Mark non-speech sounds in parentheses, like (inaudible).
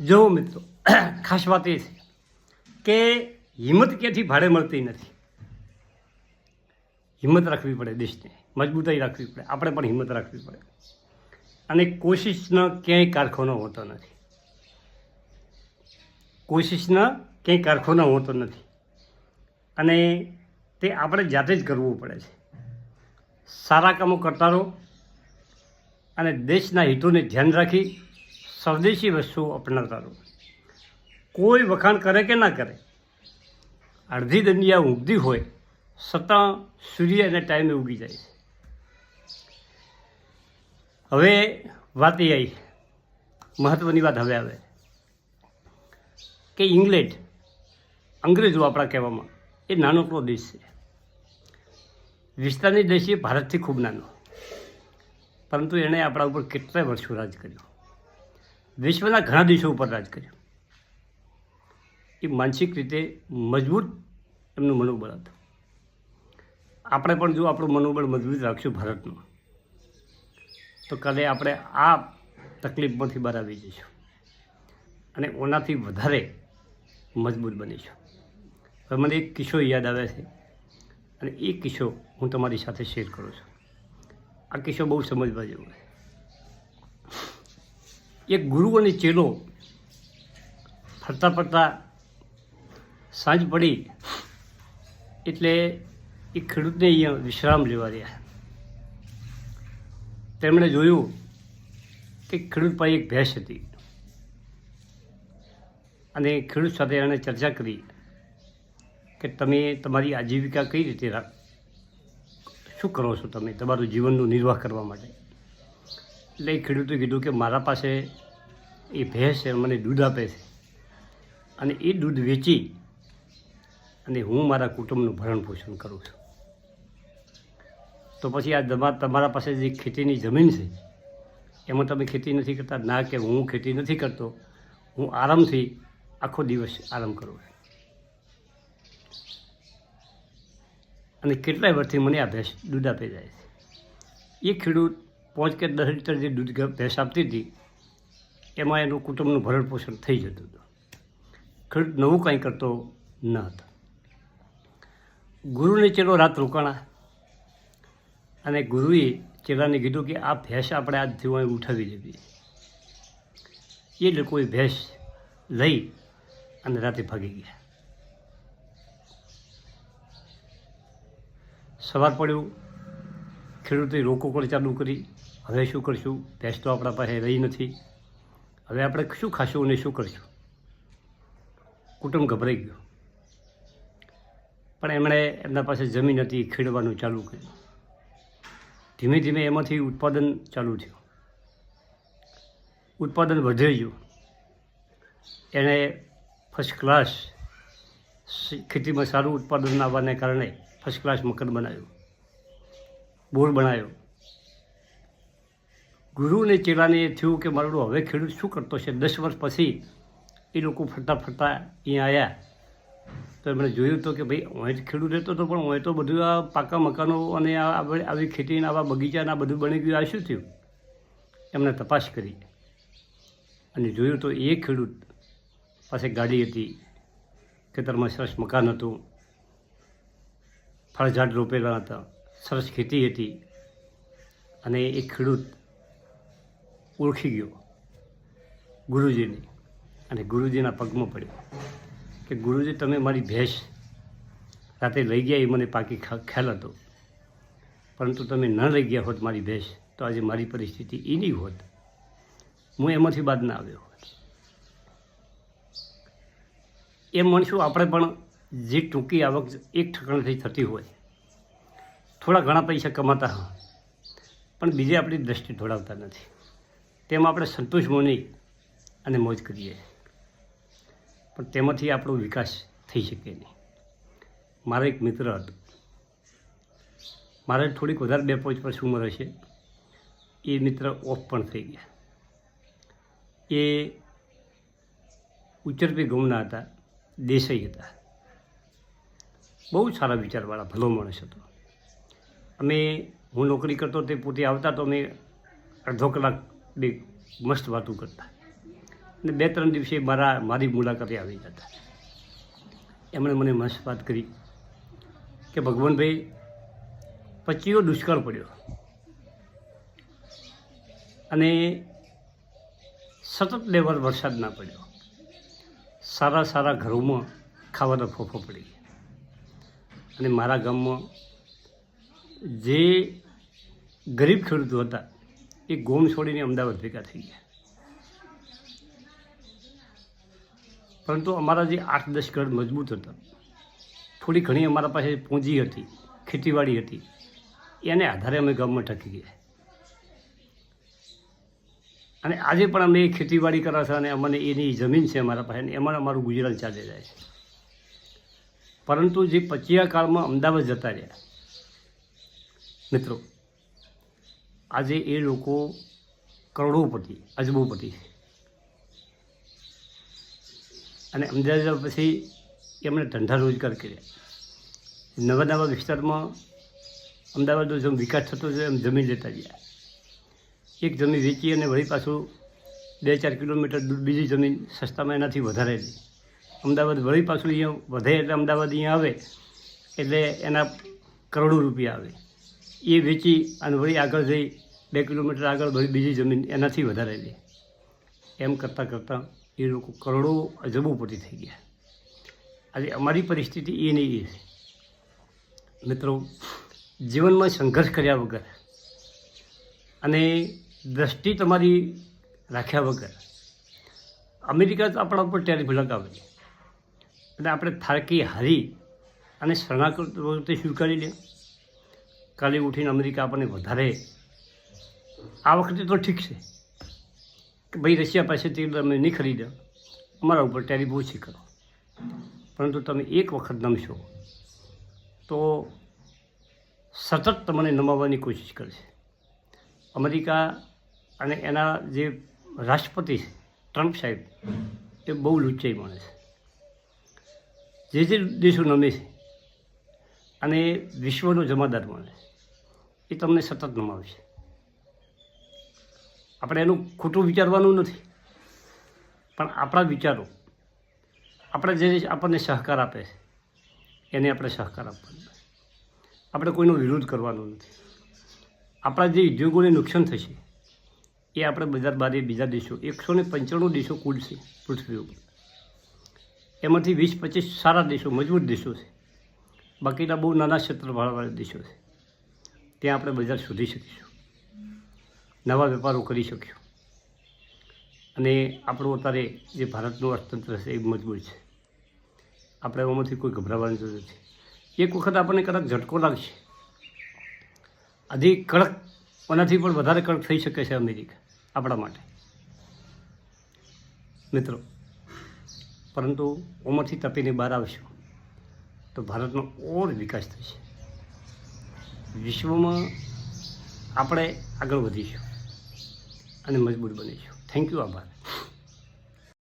જો મિત્રો, (clears throat) ખાસ વાત એ છે કે હિંમત ક્યાંથી ભાડે મળતી નથી. હિંમત રાખવી પડે દેશને, મજબૂતાઈ રાખવી પડે, આપણે પણ હિંમત રાખવી પડે. અને કોશિશનો ક્યાંય કારખાનો હોતો નથી. કોશિશનો ક્યાંય કારખાનો હોતો નથી. અને તે આપણે જાતે જ કરવું પડે છે. સારા કામો કરતા રહો અને દેશના હિતોને ધ્યાન રાખી સ્વદેશી વસ્તુ અપનાવતા લોકો કોઈ વખાણ કરે કે ના કરે, અડધી દંડિયા ઊંઘતી હોય છતાં સૂર્ય એને ટાઈમે ઉગી જાય છે. હવે વાત એ આવી મહત્ત્વની વાત હવે આવે. કે ઇંગ્લેન્ડ, અંગ્રેજો આપણા કહેવામાં, એ નાનકડો દેશ છે. વિસ્તારની દેશ એ ભારતથી ખૂબ નાનો. પરંતુ એણે આપણા ઉપર કેટલાય વર્ષો રાજ કર્યું. વિશ્વના ઘણા દેશો ઉપર રાજ કર્યું. એ માનસિક રીતે મજબૂત એમનું મનોબળ હતું. આપણે પણ જો આપણું મનોબળ મજબૂત રાખશું ભારતમાં, તો કાલે આપણે આ તકલીફમાંથી બહાર આવી જઈશું અને ઓનાથી વધારે મજબૂત બનીશું. હવે મને એક કિસ્સો યાદ આવે છે અને એ કિસ્સો હું તમારી સાથે શેર કરું છું. આ કિસ્સો બહુ સમજવા જેવો છે. એક ગુરુ અને ચેલો ફરતા ફરતા સાંજ પડી એટલે એ ખેડૂતને અહીંયા વિશ્રામ લેવા રહ્યા તેમણે જોયું કે ખેડૂત પાસે એક ભેંસ હતી. અને ખેડૂત સાથે એણે ચર્ચા કરી કે તમે તમારી આજીવિકા કઈ રીતે રાખ, શું કરો છો તમે તમારું જીવનનું નિર્વાહ કરવા માટે? એટલે ખેડૂતે કીધું કે મારા પાસે એ ભેંસ છે મને દૂધ આપે છે. અને એ દૂધ વેચી અને હું મારા કુટુંબનું ભરણ પોષણ કરું છું. તો પછી આ તમા, તમારા પાસે જે ખેતીની જમીન છે, એમાં તમે ખેતી નથી કરતા? ના કે હું ખેતી નથી કરતો. હું આરામથી આખો દિવસ આરામ કરું છું. અને કેટલાય વર્ષથી મને આ ભેંસ દૂધ આપી જાય છે. એ ખેડૂત પાંચ કે દસ લીટર જે દૂધ ભેંસ આપતી હતી, એમાં એનું કુટુંબનું ભરણ પોષણ થઈ જતું હતું. ખેડૂત નવું કાંઈ કરતો ન હતો. ગુરુને ચેલો રાત રોકાણા અને ગુરુએ ચેલાને કીધું કે આ ભેંસ આપણે આજથી અહીં ઉઠાવી લેવી. એ લોકોએ ભેંસ લઈ અને રાતે ભાગી ગયા. સવાર પડ્યું. ખેડૂતે પણ ચાલુ કરી. હવે શું કરશું? ભેંસ તો આપણા પાસે રહી નથી. હવે આપણે શું ખાશું અને શું કરશું? કુટુંબ ગભરાઈ ગયું. પણ એમણે એમના પાસે જમીન હતી, ખેડવાનું ચાલુ કર્યું. ધીમે ધીમે એમાંથી ઉત્પાદન ચાલુ થયું. ઉત્પાદન વધે ગયું. એણે ફર્સ્ટ ક્લાસ ખેતીમાં સારું ઉત્પાદન આવવાને કારણે ફર્સ્ટ ક્લાસ મકાન બનાવ્યું. બોર બનાવ્યો ગુરુને ચેલાને એ થયું કે મારું હવે ખેડૂત શું કરતો છે? દસ વર્ષ પછી એ લોકો ફરતા ફરતા અહીંયા આવ્યા તો એમણે જોયું તો કે ભાઈ અહીં ખેડૂત રહેતો હતો પણ અહીં તો બધું આ પાકા મકાનો અને આવી ખેતીના આવા બગીચાને બધું બની ગયું. આ શું થયું? એમણે તપાસ કરી અને જોયું તો એ ખેડૂત પાસે ગાડી હતી. ખેતરમાં સરસ મકાન હતું. ફળઝાડ રોપેલા હતા. સરસ ખેતી હતી અને એ ખેડૂત ઓળખી ગયો ગુરુજીને અને ગુરુજીના પગમાં પડ્યો કે ગુરુજી, તમે મારી ભેંસ રાતે લઈ ગયા એ મને પાકી ખ્યાલ હતો. પરંતુ તમે ન લઈ ગયા હોત મારી ભેંસ, તો આજે મારી પરિસ્થિતિ એ નહીં હોત. હું એમાંથી બાદ ના આવ્યો હોત. એ મણશું આપણે પણ જે ટૂંકી આવક, એક ઠકણથી થતી હોય થોડા ઘણા પૈસા કમાતા પણ બીજે આપણી દ્રષ્ટિ ઢોળાવતા નથી. તેમાં આપણે સંતોષ મોની અને મોજ કરીએ પણ તેમાંથી આપણો વિકાસ થઈ શકે નહીં. મારો એક મિત્ર હતો. મારે થોડીક વધારે બે પોચ વર્ષ ઉંમર હશે. એ મિત્ર ઓફ પણ થઈ ગયા. એ ઉચ્ચરપી ગામના હતા, દેસાઈ હતા. બહુ સારા વિચારવાળા, ભલો માણસ હતો. અમે હું નોકરી કરતો તે પોતે આવતા તો અમે અડધો કલાક બે મસ્ત વાતો કરતા. અને બે ત્રણ દિવસે મારા, મારી મુલાકાતે આવી જતા. એમણે મને મસ્ત વાત કરી કે ભગવાનભાઈ પચીઓ દુષ્કાળ પડ્યો. અને સતત લેવલ વરસાદ ના પડ્યો. સારા સારા ઘરોમાં ખાવાનો ફોફો પડી અને મારા ગામમાં જે ગરીબ ખેડૂતો હતા, એ ગોમ છોડીને અમદાવાદ ભેગા થઈ ગયા. પરંતુ અમારા જે આઠ દસ ઘર મજબૂત હતા, થોડી ઘણી અમારા પાસે પૂંજી હતી, ખેતીવાડી હતી, એને આધારે અમે ગામમાં ટકી ગયા. અને આજે પણ અમે એ ખેતીવાડી કરવા છે અને અમને એની જમીન છે અમારા પાસે એમાં અમારું ગુજરાન ચાલી જાય છે. પરંતુ જે પચીયા કાળમાં અમદાવાદ જતા રહ્યા મિત્રો, આજે એ લોકો કરોડોપતિ, અજબોપતિ. અને અમદાવાદ પછી એમણે ધંધા રોજગાર કર્યા. નવા નવા વિસ્તારમાં અમદાવાદનો જેમ વિકાસ થતો છે એમ જમીન લેતા ગયા. એક જમીન વેચી અને વળી પાછું બે ચાર કિલોમીટર દૂર બીજી જમીન સસ્તામાં એનાથી વધારે લે અમદાવાદ વળી પાછું અહીંયા વધે એટલે અમદાવાદ અહીંયા આવે એટલે એના કરોડો રૂપિયા આવે. એ વેચી અને વળી આગળ જઈ બે કિલોમીટર આગળ વળી બીજી જમીન એનાથી વધારે લે. એમ કરતાં કરતાં એ લોકો કરોડો અજબોપતિ થઈ ગયા. આજે અમારી પરિસ્થિતિ એ નહીં એ મિત્રો, જીવનમાં સંઘર્ષ કર્યા વગર અને દ્રષ્ટિ તમારી રાખ્યા વગર અમેરિકા આપણા ઉપર ટેરિફ લગાવે અને આપણે થાકી હારી અને શરણાગત વખતે સ્વીકારી લે. કાલે ઉઠીને અમેરિકા આપણને વધારે આ વખતે તો ઠીક છે કે ભાઈ રશિયા પાસેથી તમે નહીં ખરીદ્યા અમારા ઉપર ટેરિફ ઓછી કરો. પરંતુ તમે એક વખત નમશો તો સતત તમને નમાવવાની કોશિશ કરશે. અમેરિકા અને એના જે રાષ્ટ્રપતિ છે, ટ્રમ્પ સાહેબ, એ બહુ લુચ્ચાઈ માણે છે. જે જે દેશો નમે છે અને વિશ્વનો જમાદાર માણે છે. એ તમને સતત નમાવશે આપણે એનું ખોટું વિચારવાનું નથી. પણ આપણા વિચારો, આપણે જે આપણને સહકાર આપે છે, એને આપણે સહકાર આપવાનો આપણે કોઈનો વિરોધ કરવાનો નથી. આપણા જે ઉદ્યોગોને નુકસાન થશે, એ આપણે બજાર બારે બીજા દેશો, એકસો ને પંચાણું દેશો કુલ છે પૃથ્વી ઉપર. એમાંથી વીસ પચીસ સારા દેશો, મજબૂત દેશો છે. બાકીના બહુ નાના ક્ષેત્રવાળાવાળા દેશો છે. ત્યાં આપણે બજાર શોધી શકીશું. નવા વેપારો કરી શકીશું. અને આપણું અત્યારે જે ભારતનું અર્થતંત્ર છે એ મજબૂત છે. આપણે એમાંથી કોઈ ગભરાવાની જરૂર નથી. એક વખત આપણને કદાચ ઝટકો લાગશે. હજી કડક એનાથી પણ વધારે કડક થઈ શકે છે અમેરિકા, આપણા માટે. મિત્રો, પરંતુ ઓમાંથી તપીને બહાર આવશું તો ભારતનો ઓર વિકાસ થશે. વિશ્વમાં આપણે આગળ વધીશું અને મજબૂત બનીશું. થેન્ક યુ આભાર.